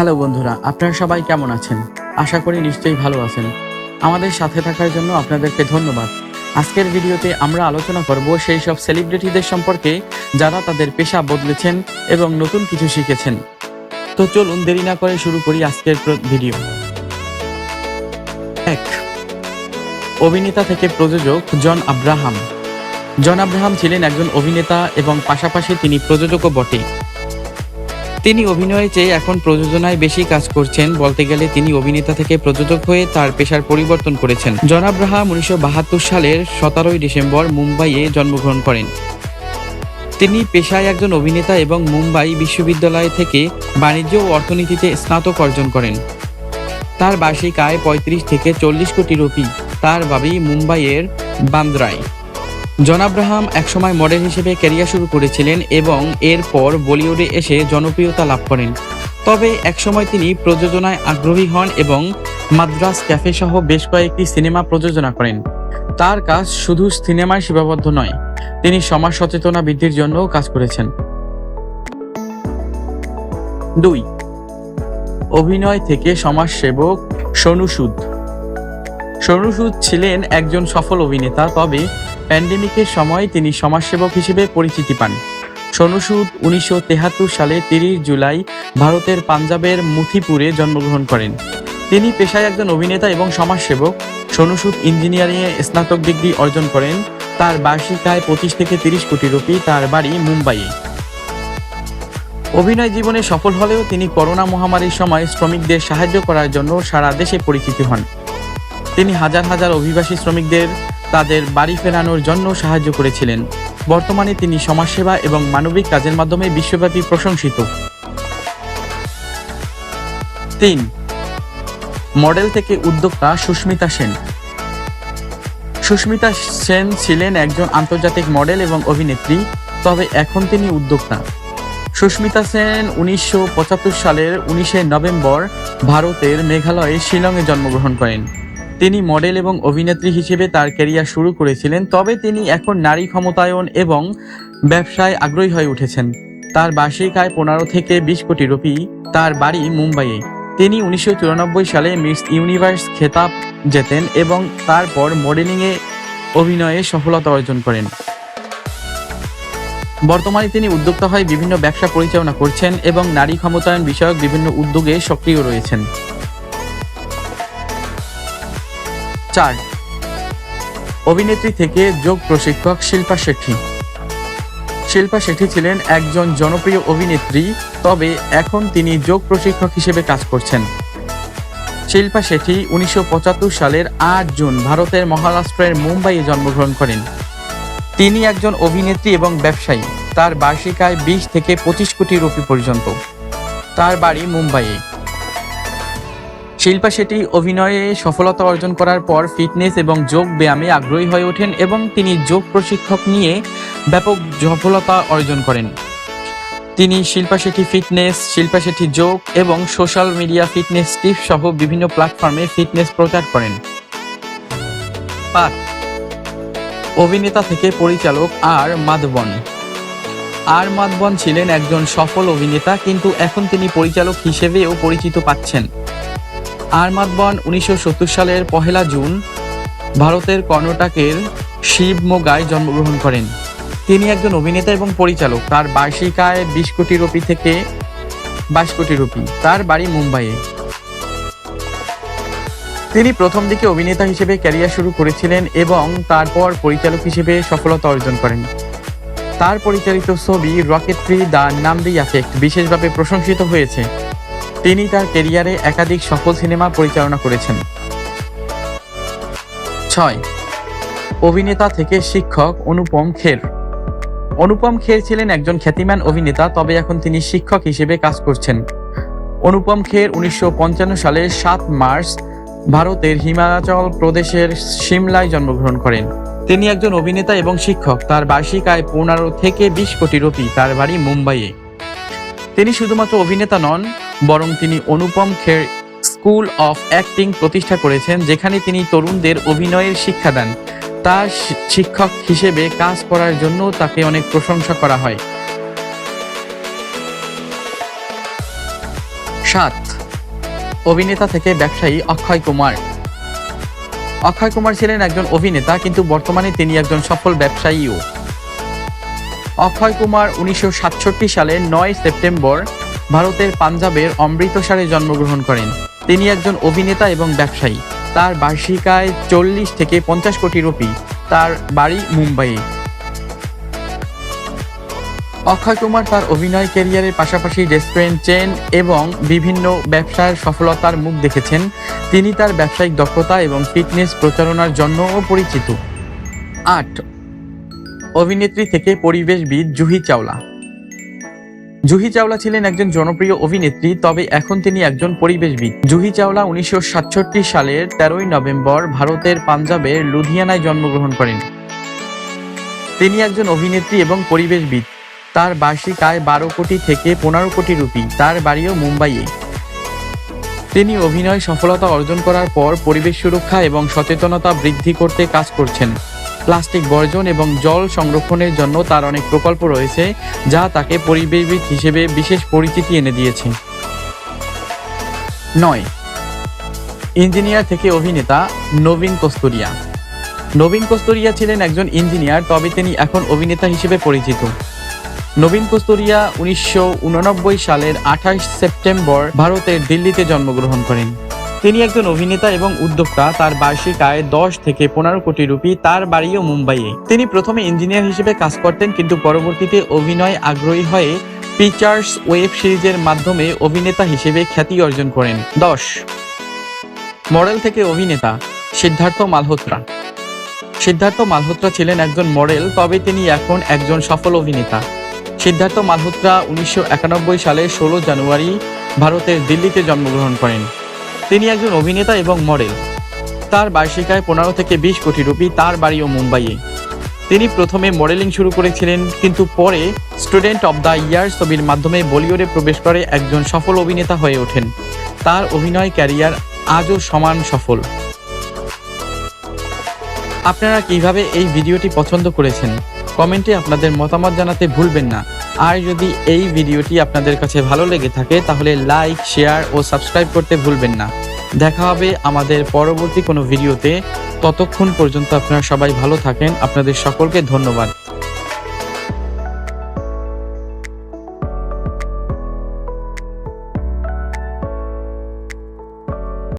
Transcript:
Hello বন্ধুরা, আপনারা সবাই কেমন আছেন? আশা করি নিশ্চয়ই ভালো আছেন। আমাদের সাথে থাকার জন্য আপনাদেরকে ধন্যবাদ। আজকের ভিডিওতে আমরা আলোচনা করব সেই সব সেলিব্রিটিদের সম্পর্কে যারা তাদের পেশা বদলেছেন এবং নতুন কিছু শিখেছেন। তো চলুন দেরি না করে শুরু করি আজকের ভিডিও। এক, অভিনেতা থেকে প্রযোজক জন আব্রাহাম। জন আব্রাহাম ছিলেন একজন অভিনেতা এবং পাশাপাশি তিনি প্রযোজকও বটে। তিনি অভিনয়ের চেয়ে এখন প্রযোজনায় বেশি কাজ করছেন। বলতে গেলে তিনি অভিনেতা থেকে প্রযোজক হয়ে তার পেশার পরিবর্তন করেছেন। জন আব্রাহাম উনিশশো সালের সতেরোই ডিসেম্বর মুম্বাইয়ে জন্মগ্রহণ করেন। তিনি পেশায় একজন অভিনেতা এবং মুম্বাই বিশ্ববিদ্যালয় থেকে বাণিজ্য ও অর্থনীতিতে স্নাতক অর্জন করেন। তার বার্ষিক আয় পঁয়ত্রিশ থেকে চল্লিশ কোটি রুপি। তার বাবি মুম্বাইয়ের বান্দ্রায়। জন আব্রাহাম একসময় মডেল হিসেবে ক্যারিয়ার শুরু করেছিলেন এবং এরপর বলিউডে এসে জনপ্রিয়তা লাভ করেন। তবে একসময় তিনি প্রযোজনায় আগ্রহী হন এবং মাদ্রাস ক্যাফে সহ বেশ কয়েকটি সিনেমা প্রযোজনা করেন। তার কাজ শুধু সিনেমায় সীমাবদ্ধ নয়, তিনি সমাজ সচেতনা বৃদ্ধির জন্যও কাজ করেছেন। দুই, অভিনয় থেকে সমাজসেবক সোনু সুদ সোনু সুদ ছিলেন একজন সফল অভিনেতা, তবে প্যান্ডেমিকের সময় তিনি সমাজসেবক হিসেবে পরিচিতি পান। সোনু সুদ উনিশশো সালে তিরিশ জুলাই ভারতের পাঞ্জাবের মুথিপুরে জন্মগ্রহণ করেন। তিনি পেশায় একজন অভিনেতা এবং সমাজসেবক। সোনু সুদ ইঞ্জিনিয়ারিংয়ে স্নাতক ডিগ্রি অর্জন করেন। তার বার্ষিক আয় পঁচিশ থেকে তিরিশ কোটি রুপি তার বাড়ি মুম্বাইয়ে। অভিনয় জীবনে সফল হলেও তিনি করোনা মহামারীর সময় শ্রমিকদের সাহায্য করার জন্য সারা দেশে পরিচিত হন। তিনি হাজার হাজার অভিবাসী শ্রমিকদের তাদের বাড়ি ফেরানোর জন্য সাহায্য করেছিলেন। বর্তমানে তিনি সমাজসেবা এবং মানবিক কাজের মাধ্যমে বিশ্বব্যাপী প্রশংসিত। তিন। মডেল থেকে উদ্যোক্তা সুস্মিতা সেন। সুস্মিতা সেন ছিলেন একজন আন্তর্জাতিক মডেল এবং অভিনেত্রী, তবে এখন তিনি উদ্যোক্তা। সুস্মিতা সেন উনিশশো পঁচাত্তর সালের উনিশে নভেম্বর ভারতের মেঘালয়ে শিলংয়ে জন্মগ্রহণ করেন। তিনি মডেল এবং অভিনেত্রী হিসেবে তার ক্যারিয়ার শুরু করেছিলেন, তবে তিনি এখন নারী ক্ষমতায়ন এবং ব্যবসায় আগ্রহী হয়ে উঠেছেন। তার বার্ষিক আয় পনেরো থেকে বিশ কোটি রুপি, তার বাড়ি মুম্বাইয়ে। তিনি উনিশশো চুরানব্বই সালে মিস ইউনিভার্স খেতাব জেতেন এবং তারপর মডেলিংয়ে অভিনয়ে সফলতা অর্জন করেন। বর্তমানে তিনি উদ্যোক্তা হয়ে বিভিন্ন ব্যবসা পরিচালনা করছেন এবং নারী ক্ষমতায়ন বিষয়ক বিভিন্ন উদ্যোগে সক্রিয় রয়েছেন। চার। অভিনেত্রী থেকে যোগ প্রশিক্ষক শিল্পা শেঠি। শিল্পা শেঠি ছিলেন একজন জনপ্রিয় অভিনেত্রী, তবে এখন তিনি যোগ প্রশিক্ষক হিসেবে কাজ করছেন। শিল্পা শেঠি উনিশশো সালের আট জুন ভারতের মহারাষ্ট্রের মুম্বাইয়ে জন্মগ্রহণ করেন। তিনি একজন অভিনেত্রী এবং ব্যবসায়ী। তার বার্ষিক আয় বিশ থেকে পঁচিশ কোটি রুপি পর্যন্ত। তার বাড়ি মুম্বাইয়ে। শিল্পা শেঠি অভিনয়ে সফলতা অর্জন করার পর ফিটনেস এবং যোগ ব্যায়ামে আগ্রহী হয়ে ওঠেন এবং তিনি যোগ প্রশিক্ষক নিয়ে ব্যাপক সফলতা অর্জন করেন। তিনি শিল্পা শেঠি ফিটনেস, শিল্পা শেঠি যোগ এবং সোশ্যাল মিডিয়া ফিটনেস টিপস সহ বিভিন্ন প্ল্যাটফর্মে ফিটনেস প্রচার করেন। অভিনেতা থেকে পরিচালক আর মাধবন। আর মাধবন ছিলেন একজন সফল অভিনেতা, কিন্তু এখন তিনি পরিচালক হিসেবেও পরিচিত পাচ্ছেন। আর মাধবন উনিশশো সালের পহেলা জুন ভারতের কর্ণাটকের শিবমোগায় জন্মগ্রহণ করেন। তিনি একজন অভিনেতা এবং পরিচালক। তার বার্ষিক আয় বিশ কোটি রুপি থেকে বাইশ কোটি রুপি। তার বাড়ি মুম্বাইয়ে। তিনি প্রথম দিকে অভিনেতা হিসেবে ক্যারিয়ার শুরু করেছিলেন এবং তারপর পরিচালক হিসেবে সফলতা অর্জন করেন। তার পরিচালিত ছবি রকেট্রি দ্য নামদি এফেক্ট বিশেষভাবে প্রশংসিত হয়েছে। তিনি তার ক্যারিয়ারে একাধিক সফল সিনেমা পরিচালনা করেছেন। ছয়। অভিনেতা থেকে শিক্ষক অনুপম খের। অনুপম খের ছিলেন একজন খ্যাতিমান অভিনেতা, তবে এখন তিনি শিক্ষক হিসেবে কাজ করছেন। অনুপম খের উনিশশো সালের সাত মার্চ ভারতের হিমাচল প্রদেশের সিমলায় জন্মগ্রহণ করেন। তিনি একজন অভিনেতা এবং শিক্ষক। তার বার্ষিক আয় পনেরো থেকে বিশ কোটি রুপি। তার বাড়ি মুম্বাইয়ে। তিনি শুধুমাত্র অভিনেতা নন বরং তিনি Anupam Kher school of acting প্রতিষ্ঠা করেছেন, যেখানে তিনি তরুণদের অভিনয়ের শিক্ষা দেন। তার শিক্ষক হিসেবে কাজ করার জন্য তাকে অনেক প্রশংসা করা হয়। সাত, অভিনেতা থেকে ব্যবসায়ী অক্ষয় কুমার। অক্ষয় কুমার ছিলেন একজন অভিনেতা, কিন্তু বর্তমানে তিনি একজন সফল ব্যবসায়ীও। অক্ষয় কুমার উনিশশো সালের নয় সেপ্টেম্বর ভারতের পাঞ্জাবের অমৃতসরে জন্মগ্রহণ করেন। তিনি একজন অভিনেতা এবং ব্যবসায়ী। তার বার্ষিক আয় চল্লিশ থেকে পঞ্চাশ কোটি রুপি। তার বাড়ি মুম্বাইয়ে। অক্ষয় কুমার তার অভিনয় ক্যারিয়ারের পাশাপাশি রেস্টুরেন্ট চেন এবং বিভিন্ন ব্যবসার সফলতার মুখ দেখেছেন। তিনি তার ব্যবসায়িক দক্ষতা এবং ফিটনেস প্রচারণার জন্যও পরিচিত। আট। অভিনেত্রী থেকে পরিবেশবিদ জুহি চাওলা। জুহি চাওলা ছিলেন একজন জনপ্রিয় অভিনেত্রী, তবে এখন তিনি একজন পরিবেশবিদ। জুহি চাওলা উনিশশো সাতষট্টি সালের তেরোই নভেম্বর ভারতের পাঞ্জাবের লুধিয়ানায় জন্মগ্রহণ করেন। তিনি একজন অভিনেত্রী এবং পরিবেশবিদ। তার বার্ষিক আয় বারো কোটি থেকে পনেরো কোটি রুপি, তার বাড়িও মুম্বাইয়ে। তিনি অভিনয় সফলতা অর্জন করার পর পরিবেশ সুরক্ষা এবং সচেতনতা বৃদ্ধি করতে কাজ করছেন। প্লাস্টিক বর্জন এবং জল সংরক্ষণের জন্য তার অনেক প্রকল্প রয়েছে, যা তাকে পরিবেশবিদ হিসেবে বিশেষ পরিচিতি এনে দিয়েছে। নয়। ইঞ্জিনিয়ার থেকে অভিনেতা নবীন কস্তুরিয়া। নবীন কস্তুরিয়া ছিলেন একজন ইঞ্জিনিয়ার, তবে তিনি এখন অভিনেতা হিসেবে পরিচিত। নবীন কস্তুরিয়া উনিশশো সালের আঠাশ সেপ্টেম্বর ভারতের দিল্লিতে জন্মগ্রহণ করেন। তিনি একজন অভিনেতা এবং উদ্যোক্তা। তার বার্ষিক আয় দশ থেকে পনেরো কোটি রুপি। তার বাড়িও মুম্বাইয়ে। তিনি প্রথমে ইঞ্জিনিয়ার হিসেবে কাজ করতেন কিন্তু পরবর্তীতে অভিনয় আগ্রহী হয়ে পিচার্স ওয়েব সিরিজের মাধ্যমে অভিনেতা হিসেবে খ্যাতি অর্জন করেন। দশ। মডেল থেকে অভিনেতা। সিদ্ধার্থ মালহোত্রা। সিদ্ধার্থ মালহোত্রা ছিলেন একজন মডেল, তবে তিনি এখন একজন সফল অভিনেতা। সিদ্ধার্থ মালহোত্রা উনিশশো একানব্বই সালে ষোলো জানুয়ারি ভারতের দিল্লিতে জন্মগ্রহণ করেন। তিনি একজন অভিনেতা এবং মডেল। তার বার্ষিক আয় পনেরো থেকে বিশ কোটি রুপি তার বাড়ি ও মুম্বাইয়ে। তিনি প্রথমে মডেলিং শুরু করেছিলেন, কিন্তু পরে স্টুডেন্ট অব দ্য ইয়ার ছবির মাধ্যমে বলিউডে প্রবেশ করে একজন সফল অভিনেতা হয়ে ওঠেন। তার অভিনয় ক্যারিয়ার আজও সমান সফল। আপনারা কীভাবে এই ভিডিওটি পছন্দ করেছেন? কমেন্টে আপনাদের মতামত জানাতে ভুলবেন না। আর যদি এই ভিডিওটি আপনাদের কাছে ভালো লেগে থাকে, তাহলে লাইক শেয়ার ও সাবস্ক্রাইব করতে ভুলবেন না। দেখা হবে আমাদের পরবর্তী কোনো ভিডিওতে। ততক্ষণ পর্যন্ত আপনারা সবাই ভালো থাকেন। আপনাদের সকলকে ধন্যবাদ।